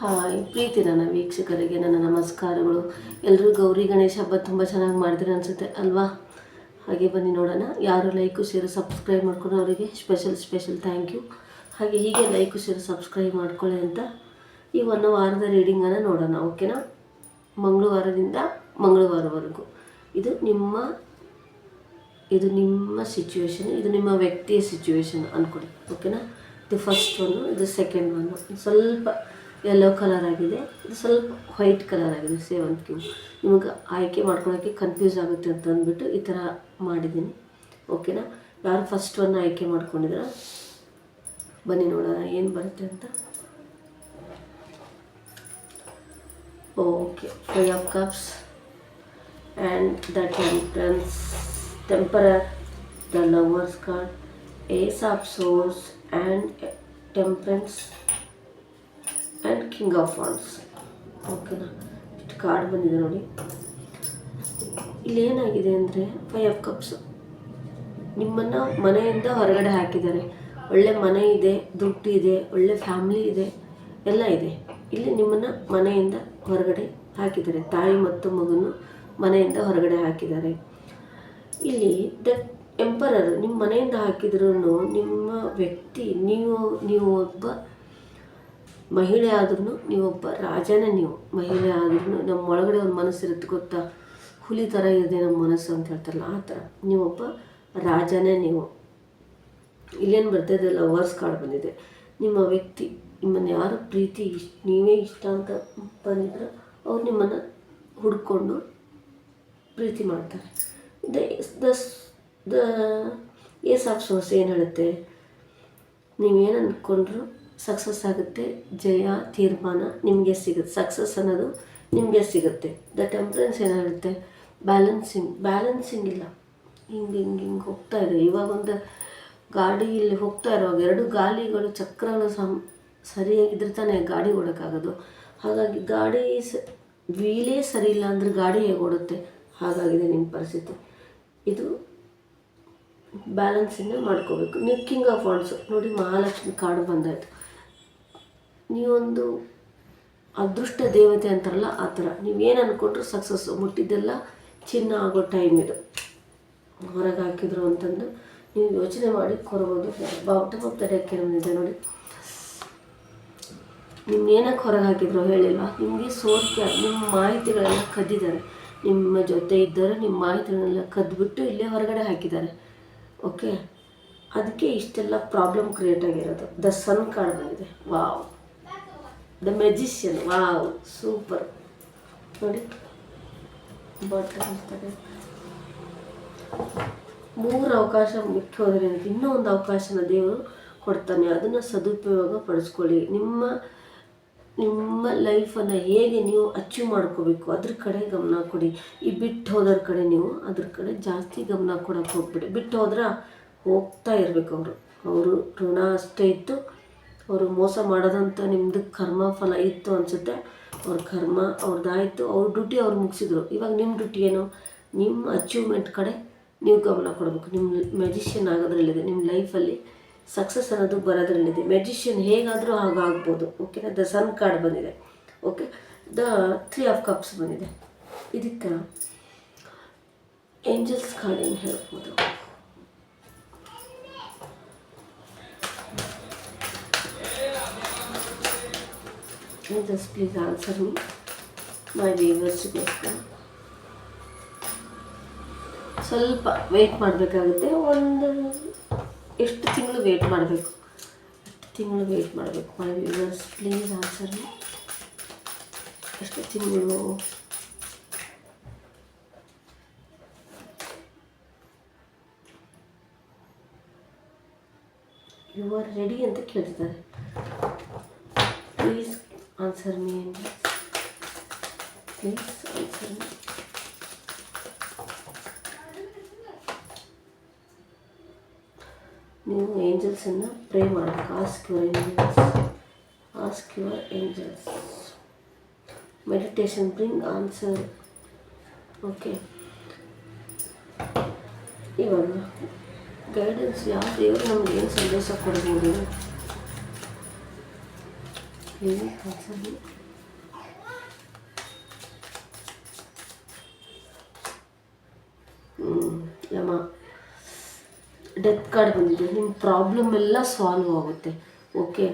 Hi ಪ್ರೀತಿ ನನ್ನ ವೀಕ್ಷಕರಿಗೆ ನನ್ನ ನಮಸ್ಕಾರಗಳು. ಎಲ್ಲರೂ ಗೌರಿ ಗಣೇಶ ಹಬ್ಬ ತುಂಬ ಚೆನ್ನಾಗಿ ಮಾಡಿದ್ರೆ ಅನಿಸುತ್ತೆ ಅಲ್ವಾ? ಹಾಗೆ ಬನ್ನಿ ನೋಡೋಣ. ಯಾರು ಲೈಕು, ಶೇರು, ಸಬ್ಸ್ಕ್ರೈಬ್ ಮಾಡ್ಕೊಂಡು ಅವರಿಗೆ ಸ್ಪೆಷಲ್ ಸ್ಪೆಷಲ್ ಥ್ಯಾಂಕ್ ಯು ಹಾಗೆ ಹೀಗೆ ಲೈಕು, ಶೇರು, ಸಬ್ಸ್ಕ್ರೈಬ್ ಮಾಡ್ಕೊಳ್ಳಿ ಅಂತ ಈ ಒಂದು ವಾರದ ರೀಡಿಂಗನ್ನು ನೋಡೋಣ ಓಕೆನಾ ಮಂಗಳವಾರದಿಂದ ಮಂಗಳವಾರವರೆಗೂ. ಇದು ನಿಮ್ಮ ಇದು ನಿಮ್ಮ ಸಿಚುವೇಶನ್ ಇದು ನಿಮ್ಮ ವ್ಯಕ್ತಿಯ ಸಿಚುವೇಶನ್ ಅಂದ್ಕೊಡಿ ಓಕೆನಾ ಇದು ಫಸ್ಟ್ ಒಂದು ಇದು ಸೆಕೆಂಡ್ ಒಂದು ಸ್ವಲ್ಪ ಯೆಲ್ಲೋ ಕಲರ್ ಆಗಿದೆ. ಇದು ಸ್ವಲ್ಪ ವೈಟ್ ಕಲರ್ ಆಗಿದೆ ಸೇವಂತಿಗೆ. ನಿಮಗೆ ಆಯ್ಕೆ ಮಾಡ್ಕೊಳ್ಳೋಕ್ಕೆ ಕನ್ಫ್ಯೂಸ್ ಆಗುತ್ತೆ ಅಂತ ಅಂದ್ಬಿಟ್ಟು ಈ ಥರ ಮಾಡಿದ್ದೀನಿ. ಓಕೆನಾ ಯಾರು ಫಸ್ಟ್ ಒನ್ ಆಯ್ಕೆ ಮಾಡ್ಕೊಂಡಿದ್ದೀರ? ಬನ್ನಿ ನೋಡೋಣ, ಏನು ಬರುತ್ತೆ ಅಂತ. Okay five of cups and the temperance temper the lovers card ace of swords and temperance. And king of wands ಓಕೆನಾ ಇಷ್ಟು ಕಾರ್ಡ್ ಬಂದಿದೆ ನೋಡಿ. ಇಲ್ಲಿ ಏನಾಗಿದೆ ಅಂದರೆ ಫೈವ್ ಆಫ್ ಕಪ್ಸ್ ನಿಮ್ಮನ್ನು ಮನೆಯಿಂದ ಹೊರಗಡೆ ಹಾಕಿದ್ದಾರೆ. ಒಳ್ಳೆ ಮನೆ ಇದೆ, ದುಡ್ಡು ಇದೆ, ಒಳ್ಳೆ ಫ್ಯಾಮ್ಲಿ ಇದೆ, ಎಲ್ಲ ಇದೆ. ಇಲ್ಲಿ ನಿಮ್ಮನ್ನು ಮನೆಯಿಂದ ಹೊರಗಡೆ ಹಾಕಿದ್ದಾರೆ. ತಾಯಿ ಮತ್ತು ಮಗನು ಮನೆಯಿಂದ ಹೊರಗಡೆ ಹಾಕಿದ್ದಾರೆ. ಇಲ್ಲಿ ದ ಎಂಪರರ್ ನಿಮ್ಮ ಮನೆಯಿಂದ ಹಾಕಿದ್ರೂ ನಿಮ್ಮ ವ್ಯಕ್ತಿ, ನೀವು ನೀವು ಒಬ್ಬ ಮಹಿಳೆ ಆದ್ರೂ ನೀವೊಬ್ಬ ರಾಜನೇ ನೀವು. ಮಹಿಳೆ ಆದ್ರೂ ನಮ್ಮ ಒಳಗಡೆ ಒಂದು ಮನಸ್ಸಿರುತ್ತೆ ಗೊತ್ತಾ? ಹುಲಿ ಥರ ಇದೆ ನಮ್ಮ ಮನಸ್ಸು ಅಂತ ಹೇಳ್ತಾರಲ್ಲ, ಆ ಥರ ನೀವೊಬ್ಬ ರಾಜನೇ ನೀವು. ಇಲ್ಲೇನು ಇದೆ, ಲವರ್ಸ್ ಕಾರ್ಡ್ ಬಂದಿದೆ. ನಿಮ್ಮ ವ್ಯಕ್ತಿ, ನಿಮ್ಮನ್ನು ಯಾರು ಪ್ರೀತಿ ಇಷ್ಟ ನೀವೇ ಇಷ್ಟ ಅಂತ ಬಂದಿದ್ರೆ ಅವ್ರು ನಿಮ್ಮನ್ನು ಹುಡ್ಕೊಂಡು ಪ್ರೀತಿ ಮಾಡ್ತಾರೆ. The the the ace of swords ಏನು ಹೇಳುತ್ತೆ? ನೀವೇನು ಅಂದ್ಕೊಂಡ್ರು ಸಕ್ಸಸ್ ಆಗುತ್ತೆ, ಜಯ, ತೀರ್ಮಾನ ನಿಮಗೆ ಸಿಗುತ್ತೆ. ಸಕ್ಸಸ್ ಅನ್ನೋದು ನಿಮಗೆ ಸಿಗುತ್ತೆ. ದ ಟೆಂಪ್ರೆನ್ಸ್ ಏನಾಗುತ್ತೆ? ಬ್ಯಾಲೆನ್ಸಿಂಗ್ ಬ್ಯಾಲೆನ್ಸಿಂಗ್ ಇಲ್ಲ. ಹಿಂಗೆ ಹಿಂಗೆ ಹಿಂಗೆ ಹೋಗ್ತಾ ಇದೆ. ಇವಾಗ ಒಂದು ಗಾಡಿ ಇಲ್ಲಿ ಹೋಗ್ತಾ ಇರುವಾಗ ಎರಡು ಗಾಲಿಗಳು, ಚಕ್ರಗಳು ಸಮ್, ಸರಿಯಾಗಿದ್ರೆ ತಾನೇ ಗಾಡಿ ಓಡೋಕ್ಕಾಗೋದು. ಹಾಗಾಗಿ ಗಾಡಿ ಸ, ವೀಲೇ ಸರಿ ಇಲ್ಲ ಅಂದರೆ ಗಾಡಿ ಹೇಗೆ ಓಡುತ್ತೆ? ಹಾಗಾಗಿದೆ ನಿಮ್ಮ ಪರಿಸ್ಥಿತಿ. ಇದು ಬ್ಯಾಲೆನ್ಸಿಂದ ಮಾಡ್ಕೋಬೇಕು. ನೀವು ಕಿಂಗ್ ಆಫ್ ವಾಂಡ್ಸು ನೋಡಿ ಮಹಾಲಕ್ಷ್ಮಿ ಕಾರ್ಡ್ ಬಂದಾಯಿತು. ನೀವೊಂದು ಅದೃಷ್ಟ ದೇವತೆ ಅಂತಾರಲ್ಲ, ಆ ಥರ. ನೀವೇನು ಅಂದ್ಕೊಂಡ್ರು ಸಕ್ಸಸ್ ಮುಟ್ಟಿದ್ದೆಲ್ಲ ಚಿನ್ನ ಆಗೋ ಟೈಮ್ ಇದು. ಹೊರಗೆ ಹಾಕಿದ್ರು ಅಂತಂದು ನೀವು ಯೋಚನೆ ಮಾಡಿ ಕೊರಬೋದು ಬಾವುಟ ದ ಇದೆ ನೋಡಿ. ನಿಮ್ಗೇನಕ್ಕೆ ಹೊರಗೆ ಹಾಕಿದ್ರು ಹೇಳಿಲ್ವಾ? ನಿಮಗೆ ಸೋರ್ಕೆ ನಿಮ್ಮ ಮಾಹಿತಿಗಳೆಲ್ಲ ಕದ್ದಿದ್ದಾರೆ. ನಿಮ್ಮ ಜೊತೆ ಇದ್ದರೆ ನಿಮ್ಮ ಮಾಹಿತಿಗಳನ್ನೆಲ್ಲ ಕದ್ದುಬಿಟ್ಟು ಇಲ್ಲೇ ಹೊರಗಡೆ ಹಾಕಿದ್ದಾರೆ. ಓಕೆ ಅದಕ್ಕೆ ಇಷ್ಟೆಲ್ಲ ಪ್ರಾಬ್ಲಮ್ ಕ್ರಿಯೇಟ್ ಆಗಿರೋದು. ದ ಸನ್ ಕಾರ್ಡ್ ಬಂದಿದೆ. Wow the magician wow super ನೋಡಿ. ಬಟ್ ಮೂರು ಅವಕಾಶ ಅಂತ ಇನ್ನೂ ಒಂದು ಅವಕಾಶನ ದೇವರು ಕೊಡ್ತಾನೆ. ಅದನ್ನು ಸದುಪಯೋಗ ಪಡಿಸ್ಕೊಳ್ಳಿ. ನಿಮ್ಮ ನಿಮ್ಮ ಲೈಫನ್ನು ಹೇಗೆ ನೀವು ಅಚೀವ್ ಮಾಡ್ಕೋಬೇಕು, ಅದ್ರ ಕಡೆ ಗಮನ ಕೊಡಿ. ಈ ಬಿಟ್ಟು ಹೋದ್ರ ಕಡೆ ನೀವು ಅದ್ರ ಕಡೆ ಜಾಸ್ತಿ ಗಮನ ಕೊಡೋಕೆ ಹೋಗ್ಬಿಡಿ. ಬಿಟ್ಟು ಹೋದ್ರೆ ಹೋಗ್ತಾ ಇರಬೇಕು ಅವರು. ಅವರು ಋಣ ಅಷ್ಟೇ ಇತ್ತು. ಅವರು ಮೋಸ ಮಾಡೋದಂಥ ನಿಮ್ಮದು ಕರ್ಮ ಫಲ ಇತ್ತು ಅನಿಸುತ್ತೆ. ಅವ್ರ ಕರ್ಮ ಅವ್ರದ್ದಾಯಿತು ಅವ್ರ ಡ್ಯೂಟಿ ಅವ್ರು ಮುಗಿಸಿದ್ರು. ಇವಾಗ ನಿಮ್ಮ ಡ್ಯೂಟಿ ಏನು? ನಿಮ್ಮ ಅಚೀವ್ಮೆಂಟ್ ಕಡೆ ನೀವು ಗಮನ ಕೊಡಬೇಕು. ನಿಮ್ಮ ಮೆಜಿಷಿಯನ್ ಆಗೋದ್ರಲ್ಲಿದೆ ನಿಮ್ಮ ಲೈಫಲ್ಲಿ ಸಕ್ಸಸ್ ಅನ್ನೋದು ಬರೋದ್ರಲ್ಲಿದೆ. ಮೆಜಿಷಿಯನ್ ಹೇಗಾದರೂ ಹಾಗಾಗ್ಬೋದು ಓಕೆನಾ ದ ಸನ್ ಕಾರ್ಡ್ ಬಂದಿದೆ okay the three of cups ಬಂದಿದೆ. ಇದಕ್ಕೆ ಏಂಜಲ್ಸ್ ಕಾರ್ಡ್ ಏನು ಹೇಳ್ಬೋದು? Angels please answer my viewers ವ್ಯೂವರ್ಸ್ಗೋಸ್ಕರ ಸ್ವಲ್ಪ ವೆಯ್ಟ್ ಮಾಡಬೇಕಾಗುತ್ತೆ. ಒಂದು ಎಷ್ಟು ತಿಂಗಳು ವೆಯ್ಟ್ ಮಾಡಬೇಕು? ಎಷ್ಟು ತಿಂಗಳು ವೆಯ್ಟ್ ಮಾಡಬೇಕು? ಮೈ ವ್ಯೂವರ್ಸ್ ಪ್ಲೀಸ್ ಆನ್ಸರ್ ಎಷ್ಟು ತಿಂಗಳು? ಯು ಆರ್ ರೆಡಿ ಅಂತ ಕೇಳ್ತಾರೆ. Please answer me please answer me ನೀವು ಏಂಜಲ್ಸನ್ನು ಪ್ರೇ ಮಾಡಬೇಕು ask your angels ask your angels meditation bring answer okay ಇವಾಗ ಗೈಡೆನ್ಸ್ ಯಾವ ದೇವರು ನಮ್ಗೆ ಏನು ಸಂದೇಶ ಕೊಡ್ಬೋದು living concern Yama death card ಬಂದಿದೆ. ನಿಮ್ಮ ಪ್ರಾಬ್ಲಮ್ ಎಲ್ಲ ಸಾಲ್ವ್ ಆಗುತ್ತೆ. ಓಕೆ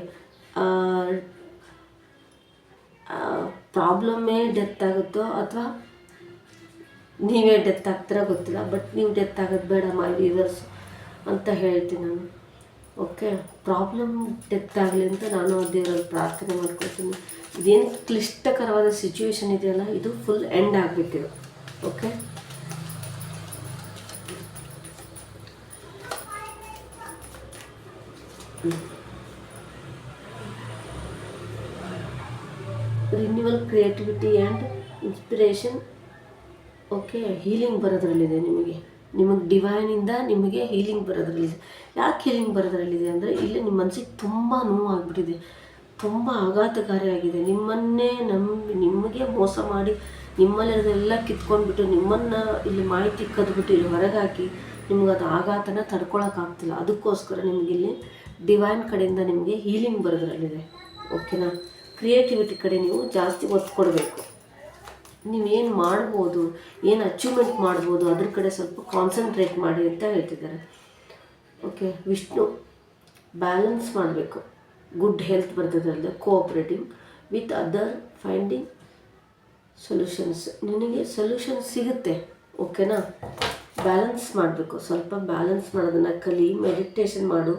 ಪ್ರಾಬ್ಲಮ್ಮೇ ಡೆತ್ ಆಗುತ್ತೋ ಅಥವಾ ನೀವೇ ಡೆತ್ ಆಗ್ತೀರ ಗೊತ್ತಿಲ್ಲ ಬಟ್ ನೀವು ಡೆತ್ ಆಗೋದು ಬೇಡ ಮೈ ವೀವರ್ಸ್ ಅಂತ ಹೇಳ್ತೀನಿ ನಾನು. ಓಕೆ ಪ್ರಾಬ್ಲಮ್ ಡೆತ್ ಆಗಲಿ ಅಂತ ನಾನು ದೇವರಲ್ಲಿ ಪ್ರಾರ್ಥನೆ ಮಾಡ್ಕೊಳ್ತೀನಿ. ಇದೇನು ಕ್ಲಿಷ್ಟಕರವಾದ ಸಿಚುವೇಶನ್ ಇದೆಯಲ್ಲ, ಇದು ಫುಲ್ ಎಂಡ್ ಆಗಿಬಿಟ್ಟಿದೆ. Okay renewal creativity and inspiration okay healing ಬರೋದ್ರಲ್ಲಿದೆ ನಿಮಗೆ. ನಿಮಗೆ ಡಿವೈನಿಂದ ನಿಮಗೆ ಹೀಲಿಂಗ್ ಬರೋದ್ರಲ್ಲಿದೆ ಯಾಕೆ ಹೀಲಿಂಗ್ ಬರೋದ್ರಲ್ಲಿದೆ ಅಂದರೆ ಇಲ್ಲಿ ನಿಮ್ಮ ಮನಸ್ಸಿಗೆ ತುಂಬ ನೋವಾಗ್ಬಿಟ್ಟಿದೆ. ತುಂಬ ಆಘಾತಕಾರಿಯಾಗಿದೆ. ನಿಮ್ಮನ್ನೇ ನಂಬಿ, ನಿಮಗೆ ಮೋಸ ಮಾಡಿ ನಿಮ್ಮಲ್ಲಿರೋದೆಲ್ಲ ಕಿತ್ಕೊಂಡ್ಬಿಟ್ಟು, ನಿಮ್ಮನ್ನು ಇಲ್ಲಿ ಮಾಹಿತಿ ಕದ್ಬಿಟ್ಟು ಇಲ್ಲಿ ಹೊರಗಾಕಿ ನಿಮ್ಗೆ ಅದು ಆಘಾತನ ತಡ್ಕೊಳಕ್ಕಾಗ್ತಿಲ್ಲ. ಅದಕ್ಕೋಸ್ಕರ ನಿಮಗೆ ಇಲ್ಲಿ ಡಿವೈನ್ ಕಡೆಯಿಂದ ನಿಮಗೆ ಹೀಲಿಂಗ್ ಬರೋದ್ರಲ್ಲಿದೆ. ಓಕೆನಾ ಕ್ರಿಯೇಟಿವಿಟಿ ಕಡೆ ನೀವು ಜಾಸ್ತಿ ಒತ್ತು ಕೊಡಬೇಕು ನೀವೇನು ಮಾಡ್ಬೋದು, ಏನು ಅಚೀವ್ಮೆಂಟ್ ಮಾಡ್ಬೋದು, ಅದ್ರ ಕಡೆ ಸ್ವಲ್ಪ ಕಾನ್ಸಂಟ್ರೇಟ್ ಮಾಡಿ ಅಂತ ಹೇಳ್ತಿದ್ದಾರೆ. ಓಕೆ ವಿಷ್ಣು ಬ್ಯಾಲೆನ್ಸ್ ಮಾಡಬೇಕು. ಗುಡ್ ಹೆಲ್ತ್ ಬರ್ತದಲ್ಲ cooperative with other finding solutions ನಿನಗೆ ಸೊಲ್ಯೂಷನ್ ಸಿಗುತ್ತೆ ಓಕೆನಾ ಬ್ಯಾಲೆನ್ಸ್ ಮಾಡಬೇಕು. ಸ್ವಲ್ಪ ಬ್ಯಾಲೆನ್ಸ್ ಮಾಡೋದನ್ನು ಕಲಿ ಮೆಡಿಟೇಷನ್ ಮಾಡು.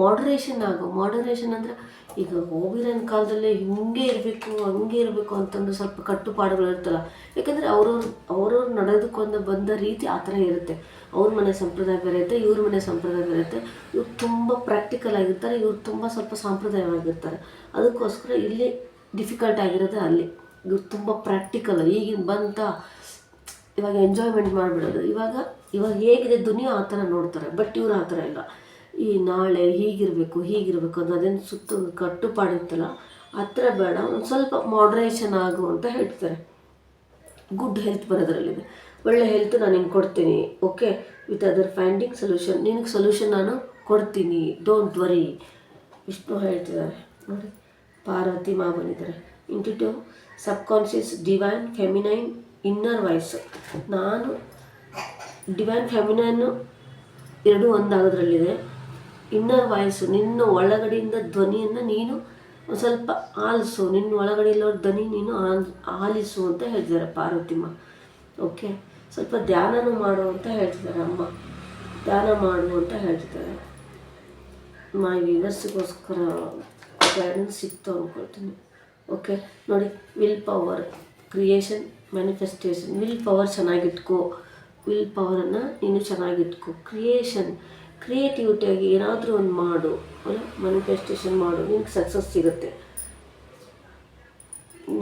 ಮಾಡ್ರೇಷನ್ ಆಗು. ಮಾಡರೇಷನ್ ಅಂದರೆ ಈಗ ಹೋಗಿರೋ ಕಾಲದಲ್ಲೇ ಹಿಂಗೆ ಇರಬೇಕು, ಹಂಗೆ ಇರಬೇಕು ಅಂತಂದು ಸ್ವಲ್ಪ ಕಟ್ಟುಪಾಡುಗಳು ಇರ್ತಲ್ಲ. ಯಾಕಂದರೆ ಅವ್ರವ್ರು ಅವ್ರವ್ರು ನಡೆದುಕೊಂಡು ಬಂದ ರೀತಿ ಆ ಥರ ಇರುತ್ತೆ. ಅವ್ರ ಮನೆ ಸಂಪ್ರದಾಯ ಬೇರೆ ಇರುತ್ತೆ, ಇವ್ರ ಮನೆ ಸಂಪ್ರದಾಯ ಬೇರೆ ಇರುತ್ತೆ. ಇವ್ರು ತುಂಬ ಪ್ರಾಕ್ಟಿಕಲ್ ಆಗಿರ್ತಾರೆ, ಇವ್ರು ತುಂಬ ಸ್ವಲ್ಪ ಸಾಂಪ್ರದಾಯವಾಗಿರ್ತಾರೆ ಅದಕ್ಕೋಸ್ಕರ ಇಲ್ಲಿ ಡಿಫಿಕಲ್ಟ್ ಆಗಿರೋದು ಅಲ್ಲಿ. ಇವ್ರು ತುಂಬ ಪ್ರಾಕ್ಟಿಕಲ್ ಈಗಿನ ಬಂತ ಇವಾಗ ಎಂಜಾಯ್ಮೆಂಟ್ ಮಾಡಿಬಿಡೋದು. ಇವಾಗ ಇವಾಗ ಹೇಗಿದೆ ದುನಿಯಾ ಆ ಥರ ನೋಡ್ತಾರೆ ಬಟ್ ಇವ್ರು ಆ ಥರ ಇಲ್ಲ. ಈ ನಾಳೆ ಹೀಗಿರಬೇಕು ಹೀಗಿರಬೇಕು ಅಂತ ಅದೇನು ಸುತ್ತ ಕಟ್ಟುಪಾಡಿರ್ತಲ್ಲ ಆ ಥರ ಬೇಡ, ಒಂದು ಸ್ವಲ್ಪ ಮಾಡ್ರೇಷನ್ ಆಗು ಅಂತ ಹೇಳ್ತಾರೆ. ಗುಡ್ ಹೆಲ್ತ್ ಬರೋದ್ರಲ್ಲಿದೆ. ಒಳ್ಳೆ ಹೆಲ್ತ್ ನಾನು ಹಿಂಗೆ ಕೊಡ್ತೀನಿ okay with other finding solution ನಿನಗೆ ಸೊಲ್ಯೂಷನ್ ನಾನು ಕೊಡ್ತೀನಿ ಡೋಂಟ್ ವರಿ ವಿಷ್ಣು ಹೇಳ್ತಿದ್ದಾರೆ, ನೋಡಿ. ಪಾರ್ವತಿ ಮಾ ಬಂದಿದ್ದಾರೆ intuition subconscious divine feminine inner voice ನಾನು ಡಿವೈನ್ ಫೆಮಿನನ್ನು ಎರಡೂ ಒಂದಾಗೋದ್ರಲ್ಲಿದೆ. ಇನ್ನರ್ ವಾಯ್ಸು ನಿನ್ನ ಒಳಗಡೆಯಿಂದ ಧ್ವನಿಯನ್ನು ನೀನು ಸ್ವಲ್ಪ ಆಲಿಸು. ನಿನ್ನ ಒಳಗಡೆ ಇಲ್ಲೋ ಧ್ವನಿ ನೀನು ಆಲ್, ಆಲಿಸು ಅಂತ ಹೇಳ್ತಿದ್ದಾರೆ ಪಾರ್ವತಿಮ್ಮ. ಓಕೆ ಸ್ವಲ್ಪ ಧ್ಯಾನನೂ ಮಾಡು ಅಂತ ಹೇಳ್ತಿದ್ದಾರೆ ಅಮ್ಮ. ಧ್ಯಾನ ಮಾಡು ಅಂತ ಹೇಳ್ತಿದ್ದಾರೆ ಮೈ ವ್ಯೂವರ್ಸಿಗೋಸ್ಕರ ಗೈಡೆನ್ಸ್ ಸಿಕ್ತು ಅಂದ್ಕೊಳ್ತೀನಿ ಓಕೆ ನೋಡಿ will power creation manifestation will power ಚೆನ್ನಾಗಿಟ್ಕೋ. Will ಪವರನ್ನು ನೀನು ಚೆನ್ನಾಗಿಟ್ಕೊ. ಕ್ರಿಯೇಷನ್ ಕ್ರಿಯೇಟಿವಿಟಿಯಾಗಿ ಏನಾದರೂ ಒಂದು ಮಾಡು. ಅಲ್ಲ ಮ್ಯಾನಿಫೆಸ್ಟೇಷನ್ ಮಾಡು. ನಿನಗೆ ಸಕ್ಸಸ್ ಸಿಗುತ್ತೆ.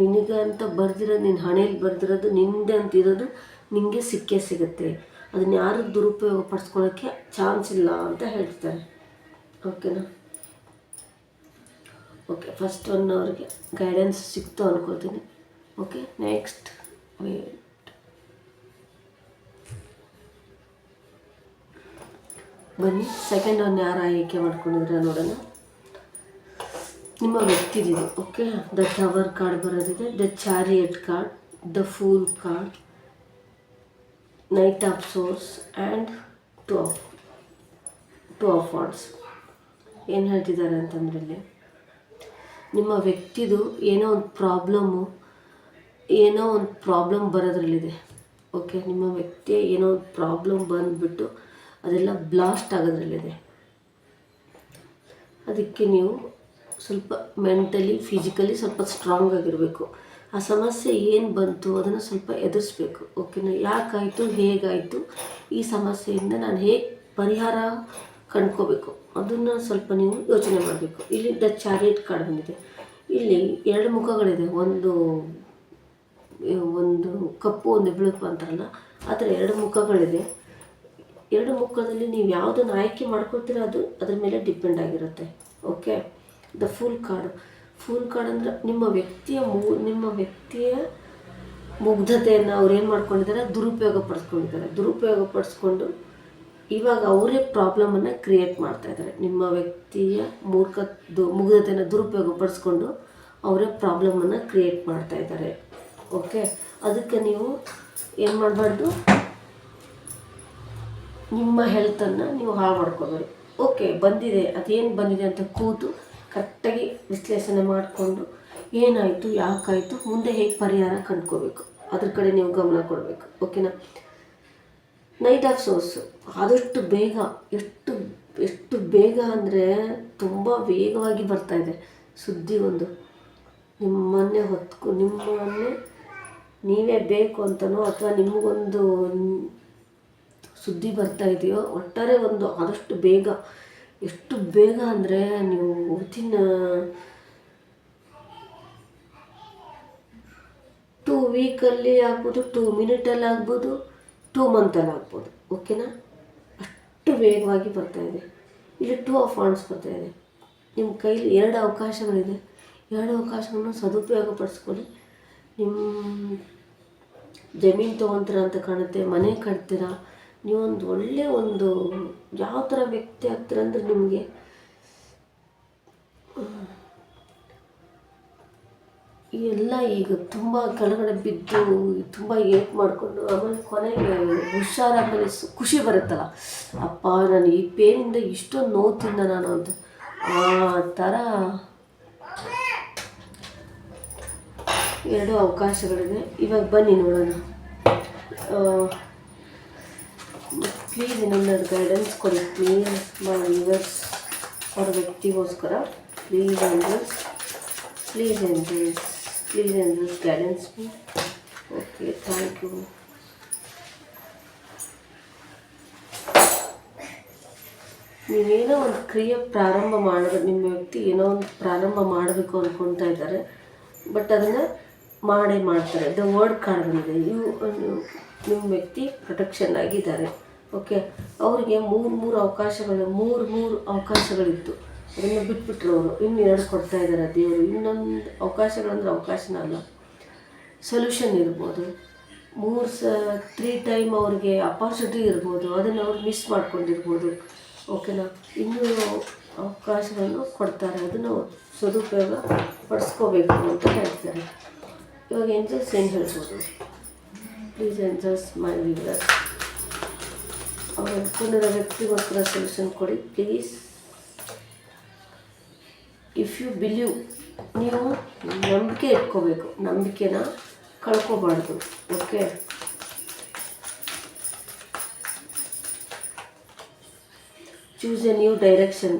ನಿನಗೆ ಅಂತ ಬರ್ದಿರೋದು ನಿನ್ನ ಹಣೆಯಲ್ಲಿ ಬರೆದಿರೋದು, ನಿಂದೆ ಅಂತ ಇರೋದು ನಿನಗೆ ಸಿಕ್ಕೇ ಸಿಗುತ್ತೆ. ಅದನ್ನ ಯಾರು ದುರುಪಯೋಗ ಪಡಿಸ್ಕೊಳ್ಳೋಕ್ಕೆ ಚಾನ್ಸ್ ಇಲ್ಲ ಅಂತ ಹೇಳ್ತಾರೆ. ಓಕೆನಾ ಓಕೆ ಫಸ್ಟ್ ಒನ್ ಅವ್ರಿಗೆ ಗೈಡೆನ್ಸ್ ಸಿಕ್ತು ಅನ್ಕೋತೀನಿ ಓಕೆ ನೆಕ್ಸ್ಟ್ ಬನ್ನಿ. ಸೆಕೆಂಡ್ ಒನ್ ಯಾರು ಆಯ್ಕೆ ಮಾಡ್ಕೊಂಡಿದ್ರೆ ನೋಡೋಣ. ನಿಮ್ಮ ವ್ಯಕ್ತಿದಿದೆ okay the tower card ಬರೋದಿದೆ. The chariot card the fool card knight of swords and two of two of swords ಏನು ಹೇಳ್ತಿದ್ದಾರೆ ಅಂತಂದ್ರೆ ಇಲ್ಲಿ, ನಿಮ್ಮ ವ್ಯಕ್ತಿದು ಏನೋ ಒಂದು ಪ್ರಾಬ್ಲಮ್ಮು ಏನೋ ಒಂದು ಪ್ರಾಬ್ಲಮ್ ಬರೋದ್ರಲ್ಲಿದೆ ಓಕೆ ನಿಮ್ಮ ವ್ಯಕ್ತಿ ಏನೋ ಒಂದು ಪ್ರಾಬ್ಲಮ್ ಬಂದುಬಿಟ್ಟು ಅದೆಲ್ಲ ಬ್ಲಾಸ್ಟ್ ಆಗೋದ್ರಲ್ಲಿದೆ. ಅದಕ್ಕೆ ನೀವು ಸ್ವಲ್ಪ ಮೆಂಟಲಿ ಫಿಸಿಕಲಿ ಸ್ವಲ್ಪ ಸ್ಟ್ರಾಂಗ್ ಆಗಿರಬೇಕು. ಆ ಸಮಸ್ಯೆ ಏನು ಬಂತು ಅದನ್ನು ಸ್ವಲ್ಪ ಎದುರಿಸ್ಬೇಕು. ಓಕೆನಾ ಯಾಕಾಯಿತು? ಹೇಗಾಯಿತು? ಈ ಸಮಸ್ಯೆಯಿಂದ ನಾನು ಹೇಗೆ ಪರಿಹಾರ ಕಂಡ್ಕೋಬೇಕು? ಅದನ್ನು ಸ್ವಲ್ಪ ನೀವು ಯೋಚನೆ ಮಾಡಬೇಕು. ಇಲ್ಲಿ ದ ಚಾರಿಯಟ್ ಕಾರ್ಡ್ ಬಂದಿದೆ. ಇಲ್ಲಿ ಎರಡು ಮುಖಗಳಿದೆ. ಒಂದು ಒಂದು ಕಪ್ಪು, ಒಂದು ಬಿಳುಪು ಅಂತಾರಲ್ಲ ಆ ಥರ ಎರಡು ಮುಖಗಳಿದೆ. ಎರಡು ಮುಖದಲ್ಲಿ ನೀವು ಯಾವುದನ್ನು ಆಯ್ಕೆ ಮಾಡ್ಕೊಳ್ತೀರೋ ಅದು ಅದ್ರ ಮೇಲೆ ಡಿಪೆಂಡ್ ಆಗಿರುತ್ತೆ. Okay the fool card fool card ಅಂದರೆ ನಿಮ್ಮ ವ್ಯಕ್ತಿಯ ಮೂ, ನಿಮ್ಮ ವ್ಯಕ್ತಿಯ ಮುಗ್ಧತೆಯನ್ನು ಅವ್ರು ಏನು ಮಾಡ್ಕೊಂಡಿದ್ದಾರೆ? ದುರುಪಯೋಗ ಪಡಿಸ್ಕೊಂಡಿದ್ದಾರೆ. ದುರುಪಯೋಗ ಪಡಿಸ್ಕೊಂಡು ಇವಾಗ ಅವರೇ ಪ್ರಾಬ್ಲಮನ್ನು ಕ್ರಿಯೇಟ್ ಮಾಡ್ತಾ ಇದ್ದಾರೆ. ನಿಮ್ಮ ವ್ಯಕ್ತಿಯ ಮೂರ್ಖ ದು ಮುಗ್ಧತೆಯನ್ನು ದುರುಪಯೋಗ ಪಡಿಸ್ಕೊಂಡು ಅವರೇ ಪ್ರಾಬ್ಲಮನ್ನು ಕ್ರಿಯೇಟ್ ಮಾಡ್ತಾ ಇದ್ದಾರೆ. ಓಕೆ ಅದಕ್ಕೆ ನೀವು ಏನು ಮಾಡಬಾರ್ದು? ನಿಮ್ಮ ಹೆಲ್ತನ್ನು ನೀವು ಹಾಳು ಮಾಡ್ಕೋಬೇಕು ಓಕೆ ಬಂದಿದೆ, ಅದೇನು ಬಂದಿದೆ ಅಂತ ಕೂತು ಕರೆಕ್ಟಾಗಿ ವಿಶ್ಲೇಷಣೆ ಮಾಡಿಕೊಂಡು ಏನಾಯಿತು, ಯಾಕಾಯಿತು, ಮುಂದೆ ಹೇಗೆ ಪರಿಹಾರ ಕಂಡ್ಕೋಬೇಕು. ಅದ್ರ ಕಡೆ ನೀವು ಗಮನ ಕೊಡಬೇಕು ಓಕೆನಾ ನೈಟ್ ಆಫ್ ಸೋರ್ಸು ಆದಷ್ಟು ಬೇಗ, ಎಷ್ಟು ಎಷ್ಟು ಬೇಗ ಅಂದರೆ ತುಂಬ ವೇಗವಾಗಿ ಬರ್ತಾ ಇದೆ. ಸುದ್ದಿ ಒಂದು, ನಿಮ್ಮನ್ನೇ ಹೊತ್ಕೊ, ನಿಮ್ಮನ್ನೇ ನೀವೇ ಬೇಕು ಅಂತನೋ ಅಥವಾ ನಿಮಗೊಂದು ಸುದ್ದಿ ಬರ್ತಾ ಇದೆಯೋ, ಒಟ್ಟಾರೆ ಒಂದು ಆದಷ್ಟು ಬೇಗ, ಎಷ್ಟು ಬೇಗ ಅಂದರೆ ನೀವು ವಿತಿನ್ ಟೂ ವೀಕಲ್ಲಿ ಆಗ್ಬೋದು ಟೂ ಮಿನಿಟಲ್ಲಿ ಆಗ್ಬೋದು ಟೂ ಮಂತಲ್ಲಿ ಆಗ್ಬೋದು ಓಕೆನಾ ಅಷ್ಟು ವೇಗವಾಗಿ ಬರ್ತಾ ಇದೆ. ಇಲ್ಲಿ ಟೂ ಆಫ್ ಆನ್ಸ್ ಇದೆ. ನಿಮ್ಮ ಕೈಲಿ ಎರಡು ಅವಕಾಶಗಳಿದೆ. ಎರಡು ಅವಕಾಶಗಳನ್ನು ಸದುಪಯೋಗ ಪಡಿಸ್ಕೊಳ್ಳಿ ನಿಮ್ಮ ಜಮೀನು ತೊಗೊತೀರ ಅಂತ ಕಾಣುತ್ತೆ, ಮನೆ ಕಟ್ತೀರಾ ನೀವೊಂದು ಒಳ್ಳೆಯ ಒಂದು ಯಾವ ಥರ ವ್ಯಕ್ತಿ ಆಗ್ತೀರ ಅಂದರೆ ನಿಮಗೆ ಎಲ್ಲ ಈಗ ತುಂಬ ಕೆಳಗಡೆ ಬಿದ್ದು ತುಂಬ ಏಟ್ ಮಾಡಿಕೊಂಡು ಆಮೇಲೆ ಕೊನೆಗೆ ಹುಷಾರಾದ್ಮೇಲೆ ಖುಷಿ ಬರುತ್ತಲ್ಲ. ಅಪ್ಪ, ನಾನು ಈ ಪೇನಿಂದ ಇಷ್ಟೊಂದು ನೋವು ತಿಂದ ನಾನು ಅಂತ ಆ ಥರ ಎರಡು ಅವಕಾಶಗಳಿದೆ ಇವಾಗ ಬನ್ನಿ ನೋಡೋಣ. ಪ್ಲೀಸ್ ಇನ್ನೊಂದೆರಡು ಗೈಡೆನ್ಸ್ ಕೊಡಿ ಪ್ಲೀಸ್ ಮೈ ಯೂವರ್ಸ್ ಅವರ ವ್ಯಕ್ತಿಗೋಸ್ಕರ please angels please angels please angels guidance okay thank you ನೀವೇನೋ ಒಂದು ಕ್ರಿಯೆ ಪ್ರಾರಂಭ ಮಾಡಿದ್ರೆ, ನಿಮ್ಮ ವ್ಯಕ್ತಿ ಏನೋ ಒಂದು ಪ್ರಾರಂಭ ಮಾಡಬೇಕು ಅಂದ್ಕೊಳ್ತಾ ಇದ್ದಾರೆ. ಬಟ್ ಅದನ್ನು ಮಾಡೇ ಮಾಡ್ತಾರೆ. ದ ವರ್ಡ್ ಕಾರ್ಡ್ ಬಂದಿದೆ. ಇವು ನಿಮ್ಮ ವ್ಯಕ್ತಿ ಪ್ರೊಟೆಕ್ಷನ್ ಆಗಿದ್ದಾರೆ. ಓಕೆ ಅವರಿಗೆ ಮೂರು ಮೂರು ಅವಕಾಶಗಳು, ಮೂರು ಮೂರು ಅವಕಾಶಗಳಿತ್ತು. ಅದನ್ನು ಬಿಟ್ಬಿಟ್ರು ಅವರು. ಇನ್ನು ಎರಡು ಕೊಡ್ತಾ ಇದ್ದಾರೆ ದೇವರು. ಇನ್ನೊಂದು ಅವಕಾಶಗಳಂದ್ರೆ ಅವಕಾಶನ ಅಲ್ಲ. ಸೊಲ್ಯೂಷನ್ ಇರ್ಬೋದು. ಮೂರು ಸ ತ್ರೀ ಟೈಮ್ ಅವ್ರಿಗೆ ಅಪಾರ್ಚುನಿಟಿ ಇರ್ಬೋದು. ಅದನ್ನು ಅವ್ರು ಮಿಸ್ ಮಾಡ್ಕೊಂಡಿರ್ಬೋದು. ಓಕೆನಾ ಇನ್ನೂ ಅವಕಾಶಗಳನ್ನು ಕೊಡ್ತಾರೆ. ಅದನ್ನು ಸದುಪಯೋಗ ಪಡಿಸ್ಕೋಬೇಕು ಅಂತ ಹೇಳ್ತಾರೆ. ಇವಾಗ ಏನು ಏನು ಹೇಳ್ಬೋದು? ಪ್ಲೀಸ್ ಎಂಜಾಯ್ಸ್ ಮೈ ವೀವರ್ಸ್ ಅವ್ರು ಅಂದ್ಕೊಂಡಿರೋ ವ್ಯಕ್ತಿಗೋಸ್ಕರ ಸೊಲ್ಯೂಷನ್ ಕೊಡಿ. ಪ್ಲೀಸ್ ಇಫ್ ಯು ಬಿಲೀವ್ ನೀವು ನಂಬಿಕೆ ಇಟ್ಕೋಬೇಕು. ನಂಬಿಕೆನ ಕಳ್ಕೋಬಾರ್ದು. Okay choose a new direction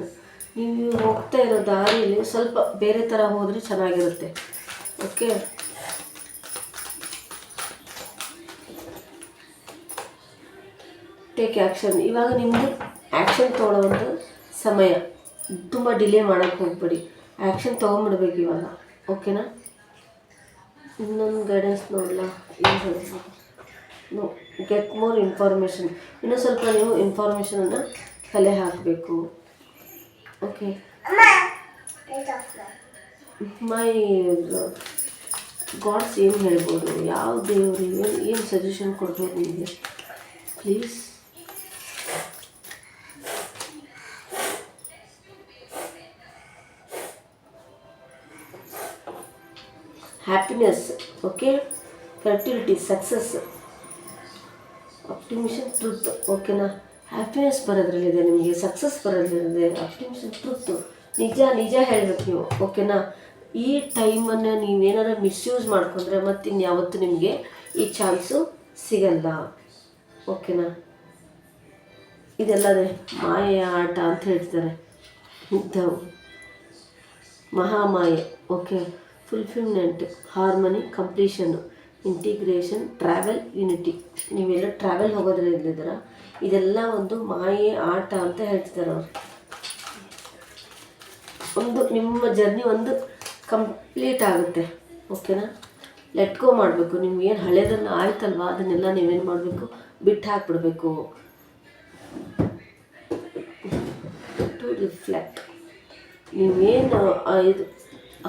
ನೀವು ಹೋಗ್ತಾ ಇರೋ ದಾರಿಯಲ್ಲಿ ಸ್ವಲ್ಪ ಬೇರೆ ಥರ ಹೋದರೆ ಚೆನ್ನಾಗಿರುತ್ತೆ. ಓಕೆ ಟೇಕ್ ಆ್ಯಕ್ಷನ್ ಇವಾಗ ನಿಮ್ಮದು ಆ್ಯಕ್ಷನ್ ಒಂದು ಸಮಯ. ತುಂಬ ಡಿಲೇ ಮಾಡೋಕ್ಕೆ ಹೋಗ್ಬೇಡಿ. ಆ್ಯಕ್ಷನ್ ತೊಗೊಂಬಿಡ್ಬೇಕು ಇವಾಗ. ಓಕೆನಾ ಇನ್ನೊಂದು ಗೈಡೆನ್ಸ್ ನೋಡಲ್ಲ ನೋ ಗೆಟ್ ಮೋರ್ ಇನ್ಫಾರ್ಮೇಷನ್ ಇನ್ನೂ ಸ್ವಲ್ಪ ನೀವು ಇನ್ಫಾರ್ಮೇಷನನ್ನು ಕಲೆ ಹಾಕಬೇಕು. ಓಕೆ ಮೈ ಗಾಡ್ಸ್ ಏನು ಹೇಳ್ಬೋದು? ಯಾವ ದೇವರು ಏನು ಏನು ಸಜೆಷನ್ ಕೊಡ್ಬೋದು ನಿಮಗೆ? Please happiness okay fertility success optimism truth ಓಕೆನಾ ಹ್ಯಾಪಿನೆಸ್ ಬರೋದ್ರಲ್ಲಿದೆ ನಿಮಗೆ ಸಕ್ಸಸ್ ಬರೋದ್ರಲ್ಲಿದೆ ಆಪ್ಟಿಮಿಷನ್ ಟ್ರೂತ್ ನಿಜ ನಿಜ ಹೇಳಬೇಕು ನೀವು ಓಕೆನಾ ಈ ಟೈಮನ್ನು ನೀವೇನಾದ್ರು ಮಿಸ್ಯೂಸ್ ಮಾಡ್ಕೊಂಡ್ರೆ ಮತ್ತು ಇನ್ಯಾವತ್ತು ನಿಮಗೆ ಈ ಚಾನ್ಸು ಸಿಗಲ್ಲ ಓಕೆನಾ ಇದೆಲ್ಲದೇ ಮಾಯೆಯ ಆಟ ಅಂತ ಹೇಳ್ತಾರೆ ಮಹಾಮಾಯೆ okay fulfilment harmony ಕಂಪ್ಲೀಷನ್ನು integration travel unity ನೀವೆಲ್ಲ ಟ್ರಾವೆಲ್ ಹೋಗೋದ್ರಲ್ಲಿದ್ದೀರ? ಇದೆಲ್ಲ ಒಂದು ಮಾಯೆ, ಆಟ ಅಂತ ಹೇಳ್ತಿದ್ದಾರೆ ಅವರು. ಒಂದು ನಿಮ್ಮ ಜರ್ನಿ ಒಂದು ಕಂಪ್ಲೀಟ್ ಆಗುತ್ತೆ. ಓಕೆನಾ ಲೆಟ್ ಗೋ ಮಾಡಬೇಕು. ನಿಮ್ಗೇನು ಹಳೇದನ್ನು ಆಯ್ತಲ್ವಾ? ಅದನ್ನೆಲ್ಲ ನೀವೇನು ಮಾಡಬೇಕು? ಬಿಟ್ಟು ಹಾಕ್ಬಿಡ್ಬೇಕು. ಟು ರಿಫ್ಲೆಕ್ಟ್ ನೀವೇನು ಇದು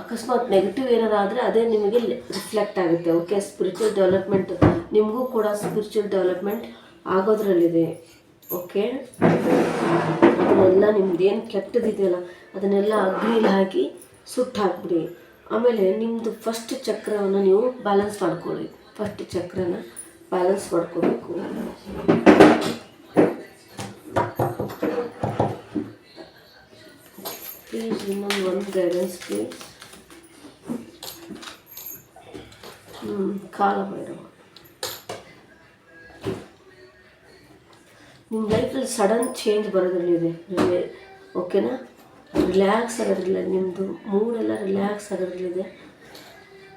ಅಕಸ್ಮಾತ್ ನೆಗೆಟಿವ್ ಏನಾರು ಅದೇ ನಿಮಗೆ ರಿಫ್ಲೆಕ್ಟ್ ಆಗುತ್ತೆ. ಓಕೆ ಸ್ಪಿರಿಚುವಲ್ ಡೆವಲಪ್ಮೆಂಟ್ ನಿಮಗೂ ಕೂಡ ಸ್ಪಿರಿಚುವಲ್ ಡೆವಲಪ್ಮೆಂಟ್ ಆಗೋದ್ರಲ್ಲಿದೆ. ಓಕೆ ಅದನ್ನೆಲ್ಲ ನಿಮ್ದು ಏನು ಕೆಟ್ಟದಿದೆಯಲ್ಲ, ಅದನ್ನೆಲ್ಲ ಅಗ್ನಿಲಿ ಹಾಕಿ ಸುಟ್ಟು ಹಾಕ್ಬಿಡಿ ಆಮೇಲೆ ನಿಮ್ಮದು ಫಸ್ಟ್ ಚಕ್ರವನ್ನು ನೀವು ಬ್ಯಾಲೆನ್ಸ್ ಮಾಡ್ಕೊಳ್ಳಿ. ಫಸ್ಟ್ ಚಕ್ರನ ಬ್ಯಾಲೆನ್ಸ್ ಮಾಡ್ಕೋಬೇಕು. ಪ್ಲೀಸ್ ಇನ್ನೊಂದು ಒಂದು ಗೈಡೆನ್ಸ್ ಪ್ಲೀಸ್ ಕಾಲಭೈರವ ನಿಮ್ಮ ಲೈಫಲ್ಲಿ ಸಡನ್ ಚೇಂಜ್ ಬರೋದ್ರಲ್ಲಿದೆ ರಿಲೇ ಓಕೆನಾ ರಿಲ್ಯಾಕ್ಸ್ ಆಗೋದ್ರಲ್ಲ ನಿಮ್ಮದು ಮೂಡೆಲ್ಲ ರಿಲ್ಯಾಕ್ಸ್ ಆಗೋದ್ರಲ್ಲಿದೆ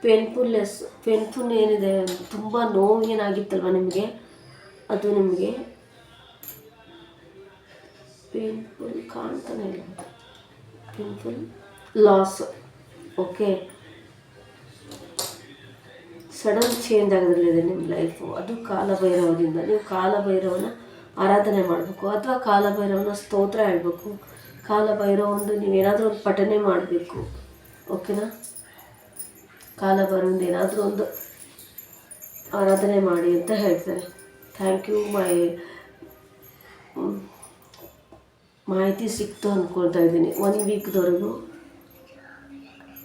ಪೇನ್ಫುಲ್ನೆಸ್ ಪೇನ್ಫುಲ್ ಏನಿದೆ, ತುಂಬ ನೋವು ಏನಾಗಿತ್ತಲ್ವ ನಿಮಗೆ? ಅದು ನಿಮಗೆ ಪೇನ್ಫುಲ್ ಕಾಣ್ತಾನೆ ಇಲ್ಲ. Painful loss okay sudden change ಆಗೋದ್ರಲ್ಲಿದೆ ನಿಮ್ಮ ಲೈಫು ಅದು ಕಾಲಭೈರವದಿಂದ. ನೀವು ಕಾಲಭೈರವನ ಆರಾಧನೆ ಮಾಡಬೇಕು. ಅಥವಾ ಕಾಲಭೈರವನ ಸ್ತೋತ್ರ ಹೇಳಬೇಕು. ಕಾಲಭೈರವಂದು ನೀವೇನಾದರೂ ಒಂದು ಪಠನೆ ಮಾಡಬೇಕು. ಓಕೆನಾ ಕಾಲಭೈರವಂದು ಏನಾದರೂ ಒಂದು ಆರಾಧನೆ ಮಾಡಿ ಅಂತ ಹೇಳ್ತಾರೆ ಥ್ಯಾಂಕ್ ಯು ಮೈ ಮಾಹಿತಿ ಸಿಕ್ತು ಅಂದ್ಕೊಳ್ತಾ ಇದ್ದೀನಿ. ಒನ್ ವೀಕ್ದವರೆಗೂ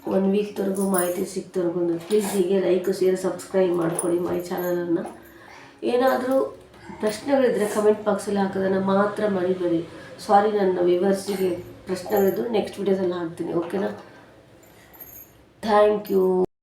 ಒನ್ ವೀಕ್ವರೆಗೂ ಮಾಹಿತಿ ಸಿಕ್ತವರೆಗೂ ಪ್ಲೀಸ್ ಹೀಗೆ ಲೈಕ್ ಶೇರ್ ಸಬ್ಸ್ಕ್ರೈಬ್ ಮಾಡ್ಕೊಳ್ಳಿ ಮೈ ಚಾನಲನ್ನು ಏನಾದರೂ ಪ್ರಶ್ನೆಗಳಿದ್ದರೆ ಕಮೆಂಟ್ ಬಾಕ್ಸಲ್ಲಿ ಹಾಕೋದನ್ನು ಮಾತ್ರ ಮರಿಬೇಡಿ. ಸಾರಿ ನನ್ನ ವಿವರ್ಸಿಗೆ ಪ್ರಶ್ನೆಗಳಿದ್ದು ನೆಕ್ಸ್ಟ್ ವೀಡಿಯೋದಲ್ಲಿ ಹಾಕ್ತೀನಿ ಓಕೆನಾ ಥ್ಯಾಂಕ್ ಯು